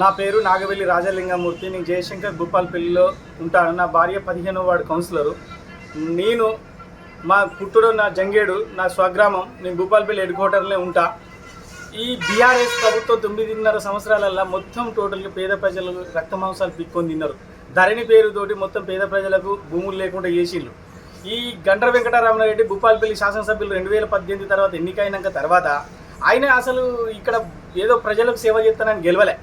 నా పేరు నాగవెల్లి రాజలింగమూర్తి. నేను జయశంకర్ భూపాల్పల్లిలో ఉంటాను. నా భార్య పదిహేనో వాడు కౌన్సిలరు. నేను మా పుట్టుడు నా జంగేడు నా స్వగ్రామం నేను భూపాల్పల్లి హెడ్ క్వార్టర్లో ఉంటా. ఈ బీఆర్ఎస్ ప్రభుత్వం తొమ్మిదిన్నర సంవత్సరాలల్లో మొత్తం టోటల్గా పేద ప్రజలు రక్త మాంసాలు పిక్కొని తిన్నారు. ధరణి పేరుతోటి మొత్తం పేద ప్రజలకు భూములు లేకుండా చేసిండ్రు ఈ గండ్ర వెంకటరామరెడ్డి భూపాల్పల్లి శాసనసభ్యులు రెండు వేల పద్దెనిమిది తర్వాత ఎన్నికైనాక తర్వాత ఆయన అసలు ఇక్కడ ఏదో ప్రజలకు సేవ చేస్తానని గెలవలే.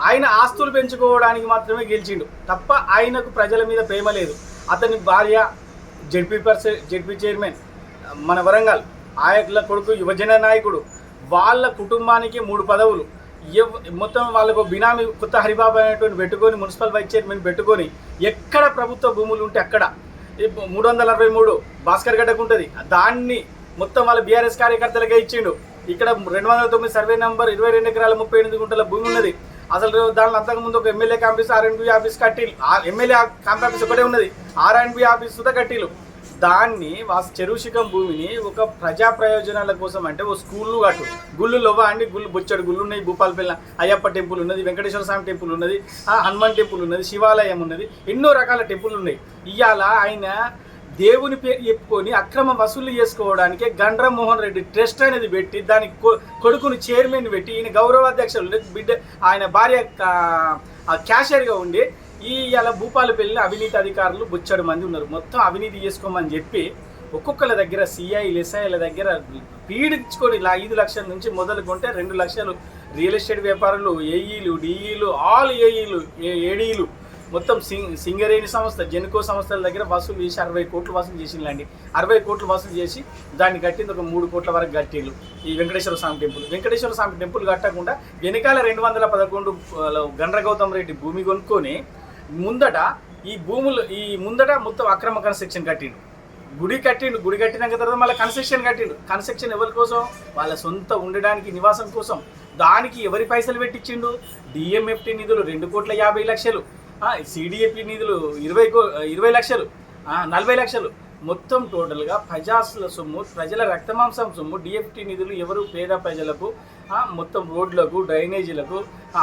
ఆయన ఆస్తులు పెంచుకోవడానికి మాత్రమే గెలిచిండు. తప్ప ఆయనకు ప్రజల మీద ప్రేమ లేదు. అతని భార్య జడ్పీ పర్సన్ జడ్పీ చైర్మన్ మన వరంగల్ ఆయట్ల కొడుకు యువజన నాయకుడు వాళ్ళ కుటుంబానికి మూడు పదవులు. ఎవ్- మొత్తం వాళ్ళకు బినామీ కొత్త హరిబాబు అనేటువంటి పెట్టుకొని మున్సిపల్ వైస్ చైర్మన్ పెట్టుకొని ఎక్కడ ప్రభుత్వ భూములు ఉంటే అక్కడ. మూడు వందల అరవై మూడు భాస్కర్ గడ్డకు ఉంటుంది. దాన్ని మొత్తం వాళ్ళ బీఆర్ఎస్ కార్యకర్తలకే ఇచ్చిండు. ఇక్కడ రెండు వందల తొమ్మిది సర్వే నెంబర్ ఇరవై రెండు ఎకరాల ముప్పై ఎనిమిది గుంటల భూమి ఉన్నది. అసలు దాని అంతకు ముందు ఒక ఎమ్మెల్యే ఆఫీస్ ఆర్ఎన్బి ఆఫీస్ కట్టిలు ఎమ్మెల్యే క్యాంప్ ఆఫీస్ ఒకటే ఉన్నది. ఆర్ఎన్బి ఆఫీస్ కూడా కట్టిలు దాన్ని వా చెరువుశిఖం భూమిని ఒక ప్రజా ప్రయోజనాల కోసం అంటే ఓ స్కూళ్ళు కట్టు. గుళ్ళు లొవ్వ అండి గుళ్ళు బొచ్చడు గుళ్ళు ఉన్నాయి. భూపాలపల్లి అయ్యప్ప టెంపుల్ ఉన్నది వెంకటేశ్వర స్వామి టెంపుల్ ఉన్నది హనుమాన్ టెంపుల్ ఉన్నది శివాలయం ఉన్నది ఎన్నో రకాల టెంపుల్ ఉన్నాయి. ఇవాళ ఆయన దేవుని పేరు చెప్పుకొని అక్రమ వసూలు చేసుకోవడానికి గండ్రమోహన్ రెడ్డి ట్రస్ట్ అనేది పెట్టి దానికి కొ- కొడుకుని చైర్మన్ పెట్టి ఈయన గౌరవాధ్యక్షులు బిడ్డ ఆయన భార్య క్యాషియర్గా ఉండి ఈ ఇలా భూపాలపల్లి అవినీతి అధికారులు బుచ్చడు మంది ఉన్నారు. మొత్తం అవినీతి చేసుకోమని చెప్పి ఒక్కొక్కళ్ళ దగ్గర సిఐలు ఎస్ఐల దగ్గర పీడించుకొని ఇలా ఐదు లక్షల నుంచి మొదలుకుంటే రెండు లక్షలు రియల్ ఎస్టేట్ వ్యాపారులు ఏఈలు డిఈలు ఆల్ ఏఈలు ఏడీలు మొత్తం సింగ్ సింగరేణి సంస్థ జెన్కో సంస్థల దగ్గర వసూలు చేసి అరవై కోట్లు వసూలు చేసిందండి అరవై కోట్లు వసూలు చేసి దాన్ని కట్టింది ఒక మూడు కోట్ల వరకు కట్టిళ్ళు ఈ వెంకటేశ్వర స్వామి టెంపుల్. వెంకటేశ్వర స్వామి టెంపుల్ కట్టకుండా వెనకాల రెండు వందల పదకొండు గండ్ర గౌతమ్ రెడ్డి భూమి కొనుక్కొని ముందట ఈ భూములు ఈ ముందట మొత్తం అక్రమ కన్స్ట్రక్షన్ కట్టిండు. గుడి కట్టిండు గుడి కట్టినాక తర్వాత మళ్ళీ కన్స్ట్రక్షన్ కట్టిండు. కన్స్ట్రక్షన్ ఎవరి కోసం? వాళ్ళ సొంత ఉండడానికి నివాసం కోసం. దానికి ఎవరి పైసలు పెట్టించిండు? డిఎంఎఫ్టీ నిధులు రెండు కోట్ల యాభై లక్షలు. సిడిఏపి నిధులు ఇరవై కో ఇరవై లక్షలు. నలభై లక్షలు. మొత్తం టోటల్గా ప్రజాసుల సొమ్ము ప్రజల రక్తమాంసం సొమ్ము డిఎఫ్టీ నిధులు ఎవరు పేద ప్రజలకు మొత్తం రోడ్లకు డ్రైనేజీలకు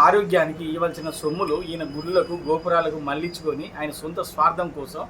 ఆరోగ్యానికి ఇవ్వాల్సిన సొమ్ములు ఈయన గుళ్ళకు గోపురాలకు మళ్ళించుకొని ఆయన సొంత స్వార్థం కోసం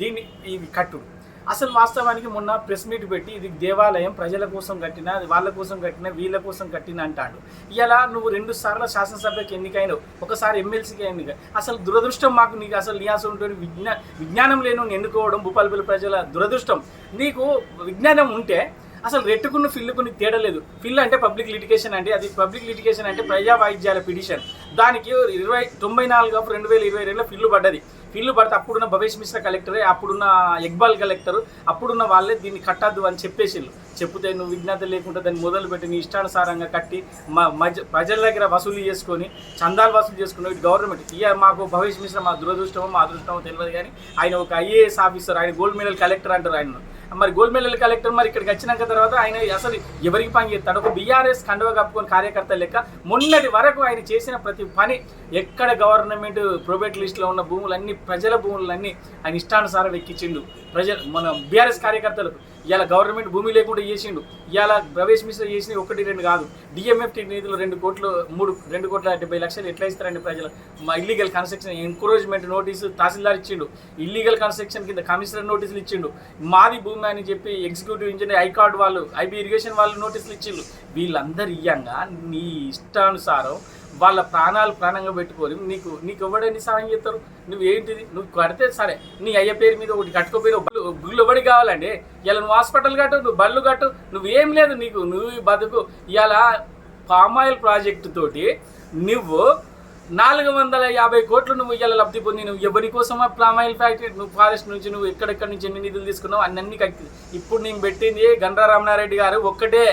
దీన్ని ఇవి కట్టుడు. అసలు వాస్తవానికి మొన్న ప్రెస్ మీట్ పెట్టి ఇది దేవాలయం ప్రజల కోసం కట్టిన అది వాళ్ళ కోసం కట్టిన వీళ్ళ కోసం కట్టిన అంటాడు. ఇలా నువ్వు రెండు సార్లు శాసనసభకి ఎన్నికైనవు ఒకసారి ఎమ్మెల్సీకి ఎన్నిక. అసలు దురదృష్టం మాకు నీకు అసలు నియాసం ఉంటుంది విజ్ఞా విజ్ఞానం లేను ఎన్నుకోవడం భూపాలపల్లి ప్రజల దురదృష్టం. నీకు విజ్ఞానం ఉంటే అసలు రెట్టుకున్న ఫిల్లుకుని నీకు తేడా లేదు. ఫిల్ అంటే పబ్లిక్ లిటిగేషన్ అంటే అది పబ్లిక్ లిటిగేషన్ అంటే ప్రజా వాయిద్యాల పిటిషన్. దానికి ఇరవై తొంభై నాలుగు రెండు వేల ఇరవై రెండులో ఫిల్లు పడ్డది. ఫిల్లు పడితే అప్పుడున్న భవేష్ మిశ్రా కలెక్టరే అప్పుడున్న ఇక్బాల్ కలెక్టర్ అప్పుడున్న వాళ్ళే దీన్ని కట్టద్దు అని చెప్పేసిళ్ళు. చెప్తే నువ్వు విజ్ఞత లేకుండా దాన్ని మొదలుపెట్టి నీ ఇష్టానుసారంగా కట్టి మా మధ్య ప్రజల దగ్గర వసూలు చేసుకొని చందాలు వసూలు చేసుకున్న ఇటు గవర్నమెంట్ ఇక మాకు భవేష్ మిశ్రా మా దురదృష్టమో మా అదృష్టమో తెలియదు కానీ ఆయన ఒక ఐఏఎస్ ఆఫీసర్ ఆయన గోల్డ్ మెడల్ కలెక్టర్ అంటారు ఆయన మరి గోల్డ్ మెడల్ కలెక్టర్ మరి ఇక్కడికి వచ్చినాక తర్వాత ఆయన అసలు ఎవరికి పని చేస్తాడు? ఒక బీఆర్ఎస్ కండువ కప్పుకొని కార్యకర్త లెక్క మొన్నటి వరకు ఆయన చేసిన ప్రతి పని ఎక్కడ గవర్నమెంట్ ప్రొబేట్ లిస్ట్లో ఉన్న భూములన్నీ ప్రజల భూములన్నీ ఆయన ఇష్టానుసారం ఎక్కించిండు ప్రజలు మన బీఆర్ఎస్ కార్యకర్తలకు ఇవాళ గవర్నమెంట్ భూమి లేకుండా చేసిండు. ఇవాళ ప్రవేశ మిశ్ర చేసినవి ఒకటి రెండు కాదు. డిఎంఎఫ్టీ నిధులు రెండు కోట్లు మూడు రెండు కోట్ల డెబ్బై లక్షలు ఎట్లా ఇస్తారండి ప్రజలు? మా illegal construction encouragement notice tahsildar ఇచ్చిండు. ఇల్లీగల్ కన్స్ట్రక్షన్ కింద కమిషనర్ నోటీసులు ఇచ్చిండు. మాది భూమి అని చెప్పి ఎగ్జిక్యూటివ్ ఇంజనీర్ ఐకార్డ్ వాళ్ళు ఐబీ ఇరిగేషన్ వాళ్ళు నోటీసులు ఇచ్చిండు. వీళ్ళందరూ ఇయ్యంగా నీ ఇష్టానుసారం వాళ్ళ ప్రాణాలు ప్రాణంగా పెట్టుకొని నీకు నీకు ఎవడని సహాయం చేస్తారు? నువ్వు ఏంటిది? నువ్వు కడితే సరే. నీ అయ్య పేరు మీద ఒకటి కట్టుకోపోయిన గుళ్ళు ఎవడికి కావాలండి? ఇలా నువ్వు హాస్పిటల్ కట్టు నువ్వు బళ్ళు కట్టు నువ్వేం లేదు నీకు నువ్వు బతుకు. బతుకు పామ్ పామాయిల్ ప్రాజెక్టు తోటి నువ్వు నాలుగు వందల యాభై కోట్లు నువ్వు ఇవాళ లబ్ధి పొంది నువ్వు ఎవరి కోసం ఆ ప్లామాయిల్ ఫ్యాక్టరీ? నువ్వు ఫారెస్ట్ నుంచి నువ్వు ఎక్కడెక్కడి నుంచి ఎన్ని నిధులు తీసుకున్నావు అన్నీ కట్టి. ఇప్పుడు నేను పెట్టింది గండ్రా రామనారెడ్డి గారు ఒక్కటే.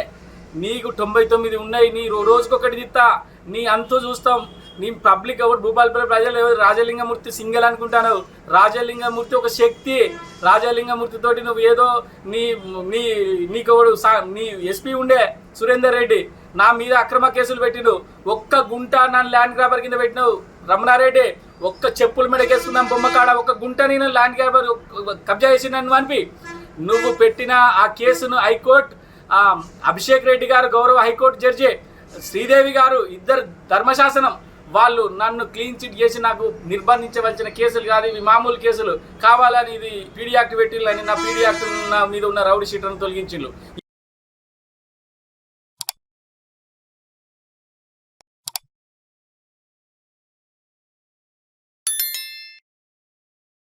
నీకు తొంభై తొమ్మిది ఉన్నాయి నీ రోజుకొకటి తిత్తా. నీ అంతు చూస్తాం. నీ పబ్లిక్ ఎవరు? భూపాలపల్లి ప్రజలు ఎవరు? రాజలింగమూర్తి సింగల్ అనుకుంటాను రాజలింగమూర్తి ఒక శక్తి. రాజలింగమూర్తి తోటి నువ్వు ఏదో నీ నీ నీకెవడు సా- నీ ఎస్పీ ఉండే సురేందర్ రెడ్డి. నా మీద అక్రమ కేసులు పెట్టిండు. ఒక్క గుంట నన్ను ల్యాండ్ గ్రాబర్ కింద పెట్టినావు. రమణారెడ్డి ఒక్క చెప్పుల మీద కేసుకుందాం బొమ్మ కాడ. ఒక్క గుంట నేను ల్యాండ్ గ్రాబర్ కబ్జా చేసి నన్ను అనిపి. నువ్వు పెట్టిన ఆ కేసును హైకోర్టు అభిషేక్ రెడ్డి గారు గౌరవ హైకోర్టు జడ్జి శ్రీదేవి గారు ఇద్దరు ధర్మశాసనం. వాళ్ళు నన్ను క్లీన్ చిట్ చేసి నాకు నిర్బంధించవలసిన కేసులు కాదు ఇవి మామూలు కేసులు కావాలని ఇది పీడీ యాక్ట్ పెట్టిల్లని నా పీడీ యాక్ట్ మీద ఉన్న రౌడీ షీటర్ను తొలగించిల్లు.